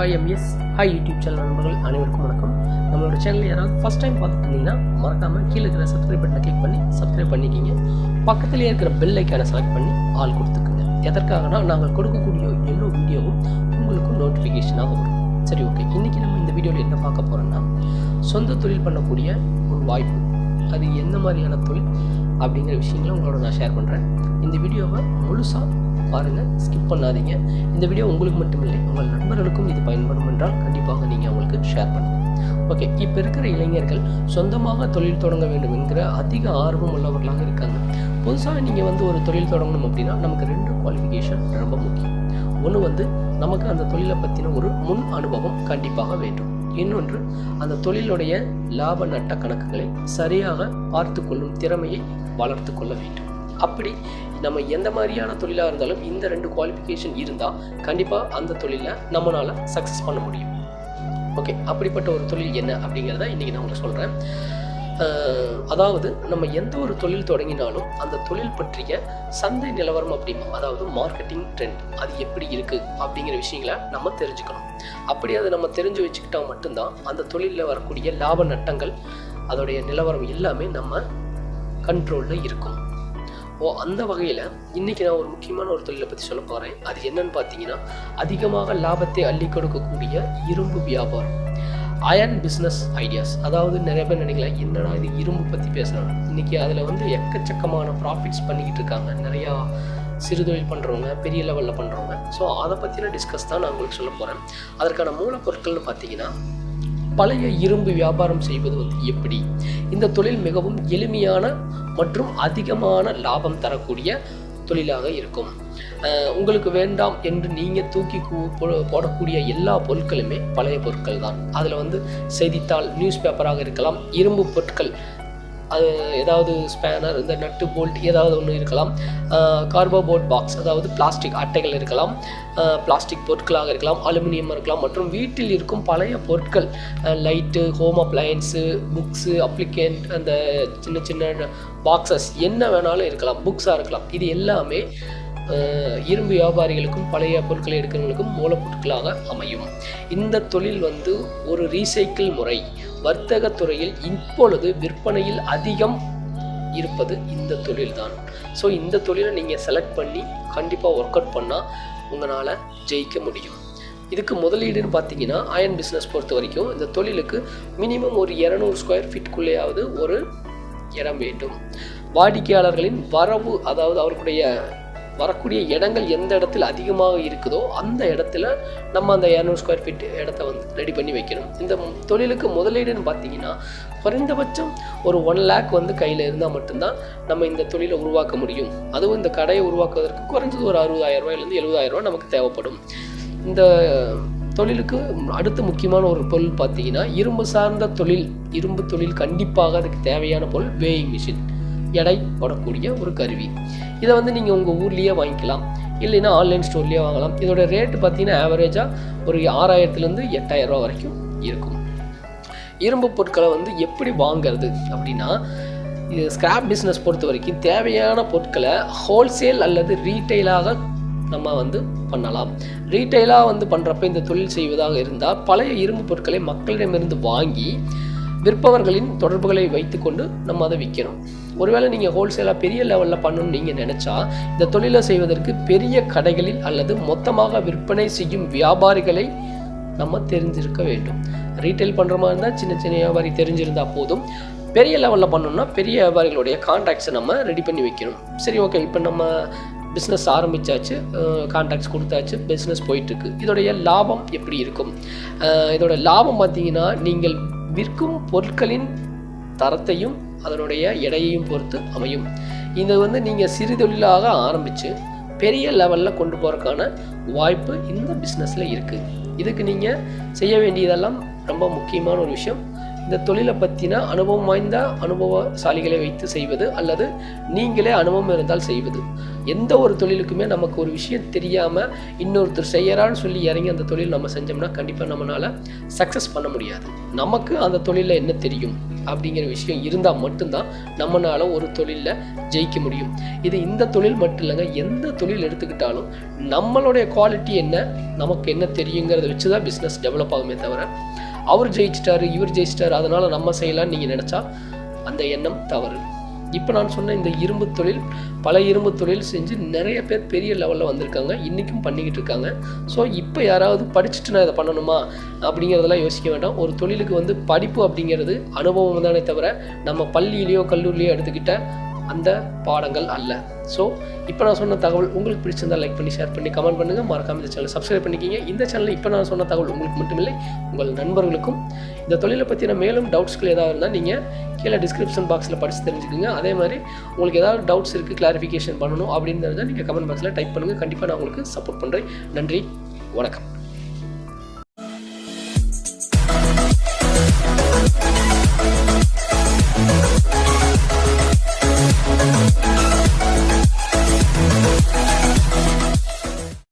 IMS hi YouTube channel நண்பர்கள். அனைவருக்கும் வணக்கம். நம்மளோட சேனல் யாராவது ஃபஸ்ட் டைம் பார்த்துருந்தீங்கன்னா மறக்காமல் கீழே இருக்கிற சப்ஸ்கிரைப் பட்டனை கிளிக் பண்ணி சப்ஸ்கிரைப் பண்ணிக்கிங்க. பக்கத்துலேயே இருக்கிற பெல் ஐக்கானை செலக்ட் பண்ணி ஆள் கொடுத்துக்குங்க. எதற்காகனா நாங்கள் கொடுக்கக்கூடிய எல்லா வீடியோவும் உங்களுக்கு நோட்டிஃபிகேஷனாக வரும். சரி ஓகே இன்றைக்கி நம்ம இந்த வீடியோவில் என்ன பார்க்க போகிறோன்னா சொந்த தொழில் பண்ணக்கூடிய ஒரு வாய்ப்பு. அது எந்த மாதிரியான தொழில் அப்படிங்கிற விஷயங்களை உங்களோட நான் ஷேர் பண்ணுறேன் இந்த வீடியோவை முழுசாக பாருங்கள் ஸ்கிப் பண்ணாதீங்க. இந்த வீடியோ உங்களுக்கு மட்டுமில்லை உங்கள் நண்பர்களுக்கும் இது பயன்படும் என்றால் கண்டிப்பாக நீங்கள் அவங்களுக்கு ஷேர் பண்ணுங்கள் ஓகே இப்போ இருக்கிற இளைஞர்கள் சொந்தமாக தொழில் தொடங்க வேண்டும் என்கிற அதிக ஆர்வம் உள்ளவர்களாக இருக்காங்க. புதுசாக நீங்கள் வந்து ஒரு தொழில் தொடங்கணும் அப்படின்னா நமக்கு ரெண்டு குவாலிஃபிகேஷன் ரொம்ப முக்கியம். ஒன்று வந்து நமக்கு அந்த தொழிலை பற்றின ஒரு முன் அனுபவம் கண்டிப்பாக வேண்டும். இன்னொன்று அந்த தொழிலுடைய லாப நட்ட கணக்குகளை சரியாக பார்த்து கொள்ளும் திறமையை வளர்த்து கொள்ள வேண்டும். அப்படி நம்ம எந்த மாதிரியான தொழிலாக இருந்தாலும் இந்த ரெண்டு குவாலிஃபிகேஷன் இருந்தால் கண்டிப்பாக அந்த தொழிலை நம்மளால் சக்ஸஸ் பண்ண முடியும். ஓகே அப்படிப்பட்ட ஒரு தொழில் என்ன அப்படிங்கிறத இன்றைக்கி நான் உங்களுக்கு சொல்கிறேன் அதாவது நம்ம எந்த ஒரு தொழில் தொடங்கினாலும் அந்த தொழில் பற்றிய சந்தை நிலவரம் அப்படிமா அதாவது மார்க்கெட்டிங் ட்ரெண்ட் அது எப்படி இருக்குது அப்படிங்கிற விஷயங்களை நம்ம தெரிஞ்சுக்கணும். அப்படி அதை நம்ம தெரிஞ்சு வச்சுக்கிட்டா மட்டும்தான் அந்த தொழிலில் வரக்கூடிய லாப நட்டங்கள் அதோடைய நிலவரம் எல்லாமே நம்ம கண்ட்ரோலில் இருக்கும். அப்போது அந்த வகையில் இன்றைக்கி நான் ஒரு முக்கியமான ஒரு தொழிலை பற்றி சொல்ல போகிறேன் அது என்னன்னு பார்த்தீங்கன்னா அதிகமாக லாபத்தை அள்ளி கொடுக்கக்கூடிய இரும்பு வியாபாரம். அயன் பிஸ்னஸ் ஐடியாஸ் அதாவது நிறைய பேர் நினைக்கலாம் என்னடா இது இரும்பு பற்றி பேசுகிறாங்க இன்றைக்கி அதில் வந்து எக்கச்சக்கமான ப்ராஃபிட்ஸ் பண்ணிக்கிட்டு இருக்காங்க. நிறையா சிறு தொழில் பண்ணுறவங்க பெரிய லெவலில் பண்ணுறவங்க ஸோ அதை பற்றின டிஸ்கஸ் தான் நான் உங்களுக்கு சொல்ல போகிறேன் அதற்கான மூலப்பொருட்கள்னு பார்த்தீங்கன்னா பழைய இரும்பு வியாபாரம் செய்வது வந்து எப்படி? இந்த தொழில் மிகவும் எளிமையான மற்றும் அதிகமான லாபம் தரக்கூடிய தொழிலாக இருக்கும். உங்களுக்கு வேண்டாம் என்று நீங்கள் தூக்கி போடக்கூடிய எல்லா பொருட்களுமே பழைய பொருட்கள் தான் அதில் வந்து செய்தித்தாள் நியூஸ் பேப்பராக இருக்கலாம் இரும்பு பொருட்கள் அது ஏதாவது ஸ்பேனர் இந்த நட்டு போல்ட் ஏதாவது ஒன்று இருக்கலாம். கார்போபோர்ட் பாக்ஸ் அதாவது பிளாஸ்டிக் அட்டைகள் இருக்கலாம். பிளாஸ்டிக் பொருட்களாக இருக்கலாம் அலுமினியம் இருக்கலாம் மற்றும் வீட்டில் இருக்கும் பழைய பொருட்கள் லைட்டு ஹோம் அப்ளையன்ஸு புக்ஸு அப்ளிகேண்ட் அந்த சின்ன சின்ன பாக்ஸஸ் என்ன வேணாலும் இருக்கலாம் புக்ஸாக இருக்கலாம். இது எல்லாமே இரும்பு வியாபாரிகளுக்கும் பழைய பொருட்களை எடுக்கிறவங்களுக்கும் மூலப்பொருட்களாக அமையும். இந்த தொழில் வந்து ஒரு ரீசைக்கிள் முறை. வர்த்தக துறையில் இப்பொழுது விற்பனையில் அதிகம் இருப்பது இந்த தொழில் தான் ஸோ இந்த தொழிலை நீங்கள் செலக்ட் பண்ணி கண்டிப்பாக ஒர்க் அவுட் பண்ணால் உங்களால் ஜெயிக்க முடியும். இதுக்கு முதலீடுன்னு பார்த்தீங்கன்னா அயன் பிஸ்னஸ் பொறுத்த வரைக்கும் இந்த தொழிலுக்கு மினிமம் ஒரு இரநூறு ஸ்கொயர் ஃபீட்குள்ளேயாவது ஒரு இடம் வேண்டும். வாடிக்கையாளர்களின் வரவு அதாவது அவர்களுடைய வரக்கூடிய இடங்கள் எந்த இடத்துல அதிகமாக இருக்குதோ அந்த இடத்துல நம்ம அந்த இரநூறு ஸ்கொயர் ஃபீட் இடத்த வந்து ரெடி பண்ணி வைக்கணும். இந்த தொழிலுக்கு முதலீடுன்னு பார்த்தீங்கன்னா குறைந்தபட்சம் ஒரு ஒன் லேக் வந்து கையில் இருந்தால் மட்டும்தான் நம்ம இந்த தொழிலை உருவாக்க முடியும். அதுவும் இந்த கடையை உருவாக்குவதற்கு குறைஞ்சது ஒரு அறுபதாயிரம் ரூபாயிலேருந்து எழுபதாயிரம் ரூபாய் நமக்கு தேவைப்படும். இந்த தொழிலுக்கு அடுத்த முக்கியமான ஒரு பொருள் பார்த்தீங்கன்னா இரும்பு சார்ந்த தொழில் இரும்பு தொழில் கண்டிப்பாக அதுக்கு தேவையான பொருள் வேயிங் மிஷின் எடை போடக்கூடிய ஒரு கருவி. இதை வந்து நீங்கள் உங்கள் ஊர்லேயே வாங்கிக்கலாம். இல்லைன்னா ஆன்லைன் ஸ்டோர்லேயே வாங்கலாம். இதோட ரேட்டு பார்த்தீங்கன்னா ஆவரேஜாக ஒரு ஆறாயிரத்துலேருந்து எட்டாயிரம் ரூபா வரைக்கும் இருக்கும். இரும்பு பொருட்களை வந்து எப்படி வாங்கிறது அப்படின்னா இது ஸ்கிராப் பிஸ்னஸ் பொறுத்த வரைக்கும் தேவையான பொருட்களை ஹோல்சேல் அல்லது ரீட்டைலாக நம்ம வந்து பண்ணலாம். ரீட்டைலாக வந்து பண்ணுறப்ப இந்த தொழில் செய்வதாக இருந்தால் பழைய இரும்பு பொருட்களை மக்களிடமிருந்து வாங்கி விற்பவர்களின் தொடர்புகளை வைத்துக்கொண்டு நம்ம அதை விற்கணும் ஒருவேளை நீங்கள் ஹோல்சேலாக பெரிய லெவலில் பண்ணணும்னு நீங்கள் நினச்சா இந்த தொழிலை செய்வதற்கு பெரிய கடைகளில் அல்லது மொத்தமாக விற்பனை செய்யும் வியாபாரிகளை நம்ம தெரிஞ்சிருக்க வேண்டும். ரீட்டைல் பண்ணுற மாதிரி இருந்தால் சின்ன சின்ன வியாபாரி தெரிஞ்சிருந்தால் போதும். பெரிய லெவலில் பண்ணோம்னா பெரிய வியாபாரிகளுடைய கான்டாக்ட்ஸை நம்ம ரெடி பண்ணி வைக்கணும். சரி ஓகே இப்போ நம்ம பிஸ்னஸ் ஆரம்பித்தாச்சு கான்டாக்ட்ஸ் கொடுத்தாச்சு. பிஸ்னஸ் போயிட்டுருக்கு இதோடைய லாபம் எப்படி இருக்கும்? இதோட லாபம் பார்த்தீங்கன்னா நீங்கள் விற்கும் பொருட்களின் தரத்தையும் அதனுடைய எடையையும் பொறுத்து அமையும். இதை வந்து நீங்கள் சிறு தொழிலாக ஆரம்பித்து பெரிய லெவலில் கொண்டு போகிறதுக்கான வாய்ப்பு இந்த பிஸ்னஸில் இருக்குது இதுக்கு நீங்கள் செய்ய வேண்டியதெல்லாம் ரொம்ப முக்கியமான ஒரு விஷயம். இந்த தொழிலை பற்றின அனுபவம் வாய்ந்த அனுபவசாலிகளை வைத்து செய்வது அல்லது நீங்களே அனுபவம் இருந்தால் செய்வது. எந்த ஒரு தொழிலுக்குமே நமக்கு ஒரு விஷயம் தெரியாமல் இன்னொருத்தர் செய்யறான்னு சொல்லி இறங்கி அந்த தொழில் நம்ம செஞ்சோம்னா கண்டிப்பாக நம்மளால் சக்ஸஸ் பண்ண முடியாது. நமக்கு அந்த தொழிலில் என்ன தெரியும் அப்படிங்கிற விஷயம் இருந்தால் மட்டும்தான் நம்மளால் ஒரு தொழிலில் ஜெயிக்க முடியும். இது இந்த தொழில் மட்டும் இல்லைங்க எந்த தொழில் எடுத்துக்கிட்டாலும் நம்மளுடைய குவாலிட்டி என்ன நமக்கு என்ன தெரியுங்கிறத வச்சு தான் பிஸ்னஸ் டெவலப் ஆகுமே தவிர அவர் ஜெயிச்சிட்டாரு இவர் ஜெயிச்சிட்டாரு அதனால் நம்ம செய்யலாம்னு நீங்கள் நினச்சா அந்த எண்ணம் தவறு. இப்போ நான் சொன்ன இந்த இரும்பு தொழில் பல இரும்பு தொழில் செஞ்சு நிறைய பேர் பெரிய லெவலில் வந்திருக்காங்க இன்றைக்கும் பண்ணிக்கிட்டு இருக்காங்க. ஸோ இப்போ யாராவது படிச்சுட்டு நான் இதை பண்ணணுமா அப்படிங்கிறதெல்லாம் யோசிக்க வேண்டாம். ஒரு தொழிலுக்கு வந்து படிப்பு அப்படிங்கிறது அனுபவம் தானே தவிர நம்ம பள்ளியிலையோ கல்லூரிலையோ எடுத்துக்கிட்ட அந்த பாடங்கள் அல்ல. ஸோ இப்போ நான் சொன்ன தகவல் உங்களுக்கு பிடிச்சிருந்தா லைக் பண்ணி ஷேர் பண்ணி கமெண்ட் பண்ணுங்கள் மறக்காம இந்த சேனலை சப்ஸ்கிரைப் பண்ணிக்கிங்க. இந்த சேனலில் இப்போ நான் சொன்ன தகவல் உங்களுக்கு மட்டுமில்லை உங்கள் நண்பர்களுக்கும். இந்த தொழிலை பற்றின மேலும் டவுட்ஸ்கள் ஏதாவது இருந்தால் நீங்கள் கீழே டிஸ்கிரிப்ஷன் பாக்ஸில் படித்து தெரிஞ்சுக்கோங்க. அதே மாதிரி உங்களுக்கு ஏதாவது டவுட்ஸ் இருக்குது கிளாரிஃபிகேஷன் பண்ணணும் அப்படின்னு இருந்தால் நீங்கள் கமெண்ட் பாக்ஸில் டைப் பண்ணுங்கள் கண்டிப்பாக நான் உங்களுக்கு சப்போர்ட் பண்ணுறேன் நன்றி வணக்கம்.